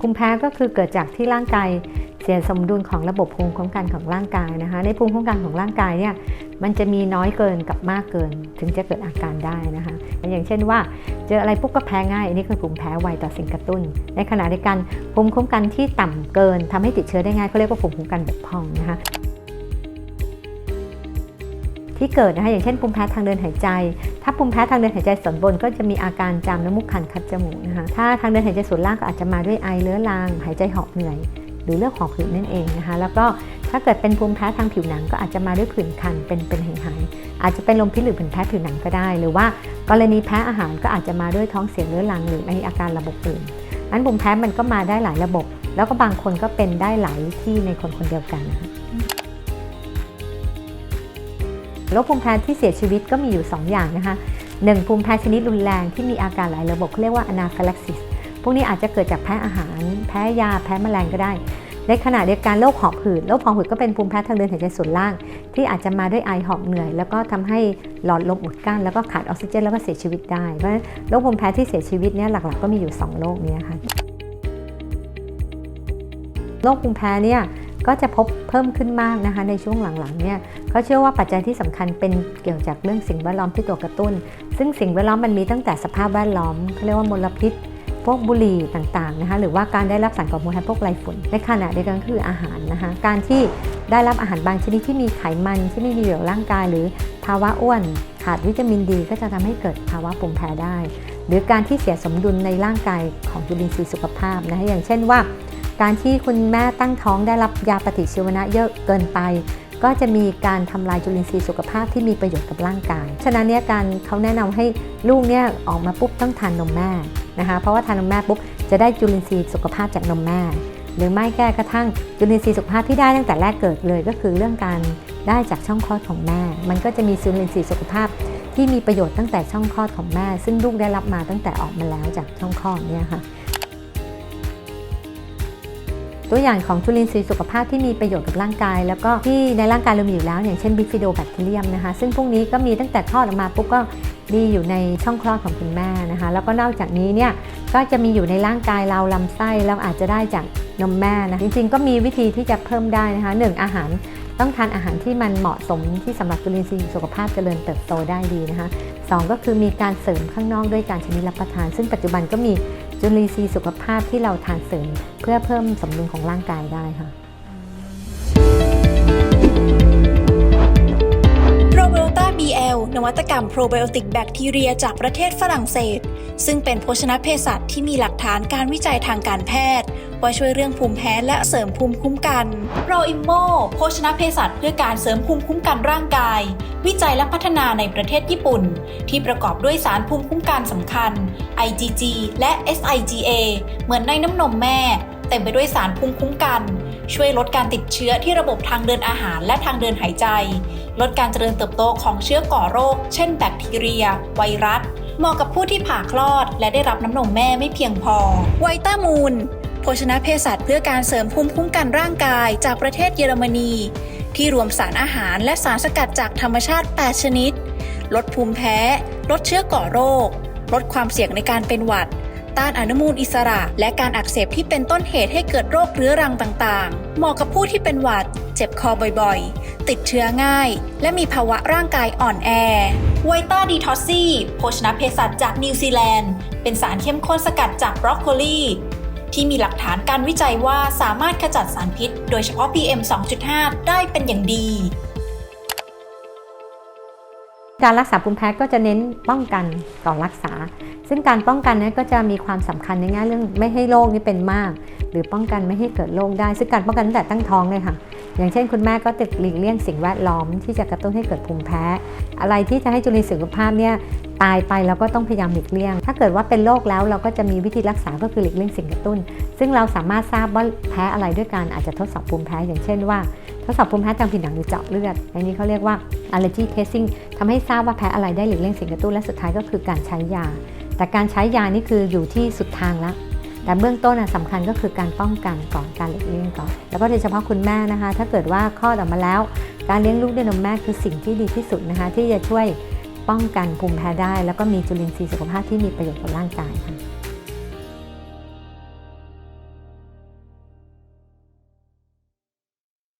ภูมิแพ้ก็คือเกิดจากที่ร่างกายเสียสมดุลของระบบภูมิคุ้มกันของร่างกายนะคะ ในภูมิคุ้มกันของร่างกายเนี่ยมันจะมีน้อยเกินกับมากเกิน ถึงจะเกิดอาการได้นะคะอย่างเช่นว่า เจออะไรปุ๊บก็แพ้ง่ายอันนี้คือภูมิแพ้ไวต่อสิ่งกระตุ้น ในขณะเดียวกันภูมิคุ้มกันที่ต่ำเกินทำให้ติดเชื้อได้ง่ายเขาเรียกว่าภูมิคุ้มกันแบกพองนะคะ ที่เกิดนะคะอย่างเช่นภูมิแพ้ทางเดินหายใจ ถ้าภูมิแพ้ทางเดินหายใจส่วนบนก็จะมีอาการจามน้ำมูกคันคัดจมูกนะคะถ้าทางเดินหายใจส่วนล่างก็อาจจะมาด้วยไอเรื้อรังหายใจหอบเหนื่อย หรือเลือดหอบหืดนั่นเองนะคะแล้วก็ถ้าเกิดเป็นภูมิแพ้ทางผิวหนังก็อาจจะมาด้วยผื่นคันเป็นเป็นหายๆอาจจะเป็นลมพิษหรือผื่นแพ้ผิวหนังก็ได้ หรือว่ากรณีแพ้อาหารก็อาจจะมาด้วยท้องเสียเรื้อรังหรือมีอาการระบบอื่นอันภูมิแพ้มันก็มาได้หลายระบบ แล้วก็บางคนก็เป็นได้หลายที่ในคนคนเดียวกันนะคะ โรคภูมิแพ้ที่เสียชีวิตก็มีอยู่ 2 อย่างนะคะหนึ่งภูมิแพ้ชนิดรุนแรงที่มีอาการหลายระบบเขาเรียกว่า anaphylaxis พวกนี้อาจจะเกิดจากแพ้อาหาร แพ้ยา แพ้แมลงก็ได้ ในขณะเดียวกันโรคหอบหืด โรคหอบหืดก็เป็นภูมิแพ้ทางเดินหายใจส่วนล่าง ที่อาจจะมาด้วยไอหอบเหนื่อย แล้วก็ทำให้หลอดลมอุดกั้น แล้วก็ขาดออกซิเจนแล้วก็เสียชีวิตได้ เพราะฉะนั้นโรคภูมิแพ้ที่เสียชีวิตเนี่ยหลักๆ ก็มีอยู่ 2 โรคนี้ค่ะโรคภูมิแพ้เนี่ย ก็จะพบเพิ่มขึ้นมากนะคะในช่วงหลังๆเนี่ยเขาเชื่อว่าปัจจัยที่สำคัญเป็นเกี่ยวจากเรื่องสิ่งแวดล้อมที่ตัวกระตุ้น ซึ่งสิ่งแวดล้อมมันมีตั้งแต่สภาพแวดล้อมเขาเรียกว่ามลพิษพวกบุหรี่ต่างๆนะคะหรือว่าการได้รับสารก่อมลแทนพวกไรฝุ่นในขณะเดียวกันคืออาหารนะคะการที่ได้รับอาหารบางชนิดที่มีไขมันที่ไม่ดีต่อร่างกาย หรือภาวะอ้วน ขาดวิตามินดี ก็จะทำให้เกิดภาวะภูมิแพ้ได้ หรือการที่เสียสมดุลในร่างกายของจุลินทรีย์สุขภาพนะคะอย่างเช่นว่า การที่คุณแม่ตั้งท้องได้รับยาปฏิชีวนะเยอะเกินไป ก็จะมีการทำลายจุลินทรีย์สุขภาพที่มีประโยชน์กับร่างกาย ฉะนั้นเนี่ยการเขาแนะนำให้ลูกเนี่ยออกมาปุ๊บต้องทานนมแม่นะคะ เพราะว่าทานนมแม่ปุ๊บจะได้จุลินทรีย์สุขภาพจากนมแม่ หรือไม่แก้กระทั่งจุลินทรีย์สุขภาพที่ได้ตั้งแต่แรกเกิดเลย ก็คือเรื่องการได้จากช่องคลอดของแม่ มันก็จะมีจุลินทรีย์สุขภาพที่มีประโยชน์ตั้งแต่ช่องคลอดของแม่ ซึ่งลูกได้รับมาตั้งแต่ออกมาแล้วจากช่องคลอดเนี่ยค่ะ ตัวอย่างของจุลินทรีย์สุขภาพที่มีประโยชน์กับร่างกาย แล้วก็ที่ในร่างกายเรามีอยู่แล้ว อย่างเช่นบิฟิโดแบคทีเรียมนะคะซึ่งพวกนี้ก็มีตั้งแต่คลอดออกมาปุ๊บก็ดีอยู่ในช่องคลอดของคุณแม่นะคะ แล้วก็นอกจากนี้เนี่ยก็จะมีอยู่ในร่างกายเราลำไส้เราอาจจะได้จากนมแม่นะจริงๆ ก็มีวิธีที่จะเพิ่มได้นะคะหนึ่งอาหารต้องทานอาหารที่มันเหมาะสมที่สำหรับจุลินทรีย์สุขภาพเจริญเติบโตได้ดีนะคะสองก็คือมีการเสริมข้างนอกด้วยการชนิดรับประทาน ซึ่งปัจจุบันก็มี จุลินทรีย์สุขภาพที่เราทานเสริมเพื่อเพิ่มสมดุลของร่างกายได้ค่ะโรเบลต้า BL นวัตกรรมโปรไบโอติกแบคทีเรียจากประเทศฝรั่งเศส ซึ่งเป็นโภชนะเภสัชที่มีหลักฐานการวิจัยทางการแพทย์ ว่าช่วยเรื่องภูมิแพ้และเสริมภูมิคุ้มกันโปรอิมโมโภชนะเภสัชเพื่อการเสริมภูมิคุ้มกันร่างกาย วิจัยและพัฒนาในประเทศญี่ปุ่น ที่ประกอบด้วยสารภูมิคุ้มกันสำคัญ IgG และ SIGA เหมือนในน้ำนมแม่ เต็มไปด้วยสารภูมิคุ้มกันช่วยลดการติดเชื้อที่ระบบทางเดินอาหารและทางเดินหายใจ ลดการเจริญเติบโตของเชื้อก่อโรค เช่นแบคทีเรีย ไวรัส เหมาะกับผู้ที่ผ่าคลอด และได้รับน้ำนมแม่ไม่เพียงพอ ไวต้ามูลโภชนะเภสัชเพื่อการเสริมภูมิคุ้มกันร่างกายจากประเทศเยอรมนี ที่รวมสารอาหารและสารสกัดจากธรรมชาติ 8 ชนิด ลดภูมิแพ้ ลดเชื้อก่อโรค ลดความเสี่ยงในการเป็นหวัด ต้านอนุมูลอิสระ และการอักเสบที่เป็นต้นเหตุให้เกิดโรคเรื้อรังต่างๆ เหมาะกับผู้ที่เป็นหวัด เจ็บคอบ่อยๆ ติดเชื้อง่าย และมีภาวะร่างกายอ่อนแอ ไวต้าดีทอซี่โภชนะเภสัชจากนิวซีแลนด์ เป็นสารเข้มข้นสกัดจากบรอกโคลีที่มีหลักฐานการวิจัยว่าสามารถขจัดสารพิษ โดยเฉพาะ PM 2.5 ได้เป็นอย่างดี การรักษาภูมิแพ้ก็จะเน้นป้องกันก่อนรักษา ซึ่งการป้องกันนี้ก็จะมีความสำคัญในแง่เรื่องไม่ให้โรคนี้เป็นมาก หรือป้องกันไม่ให้เกิดโรคได้ ซึ่งการป้องกันตั้งแต่ตั้งท้องเลยค่ะ อย่างเช่นคุณแม่ก็ติดหลีกเลี่ยงสิ่งแวดล้อมที่จะกระตุ้นให้เกิดภูมิแพ้ อะไรที่จะให้จุลินทรีย์สุขภาพเนี่ยตายไปเราก็ต้องพยายามหลีกเลี่ยง ถ้าเกิดว่าเป็นโรคแล้วเราก็จะมีวิธีรักษาก็คือหลีกเลี่ยงสิ่งกระตุ้น ซึ่งเราสามารถทราบว่าแพ้อะไรด้วยการอาจจะทดสอบภูมิแพ้ อย่างเช่นว่าทดสอบภูมิแพ้ทางผิวหนังหรือเจาะเลือด อันนี้เขาเรียกว่า allergy testing ทำให้ทราบว่าแพ้อะไรได้หลีกเลี่ยงสิ่งกระตุ้นและสุดท้ายก็คือการใช้ยา แต่การใช้ยานี่คืออยู่ที่สุดทางแล้ว แต่เบื้องต้นน่ะสำคัญก็คือการป้องกันก่อนการหลีกเลี่ยงก่อน แล้วก็โดยเฉพาะคุณแม่นะคะ ถ้าเกิดว่าคลอดออกมาแล้ว การเลี้ยงลูกด้วยนมแม่คือสิ่งที่ดีที่สุดนะคะ ที่จะช่วยป้องกันภูมิแพ้ได้ แล้วก็มีจุลินทรีย์สุขภาพที่มีประโยชน์ต่อร่างกายค่ะ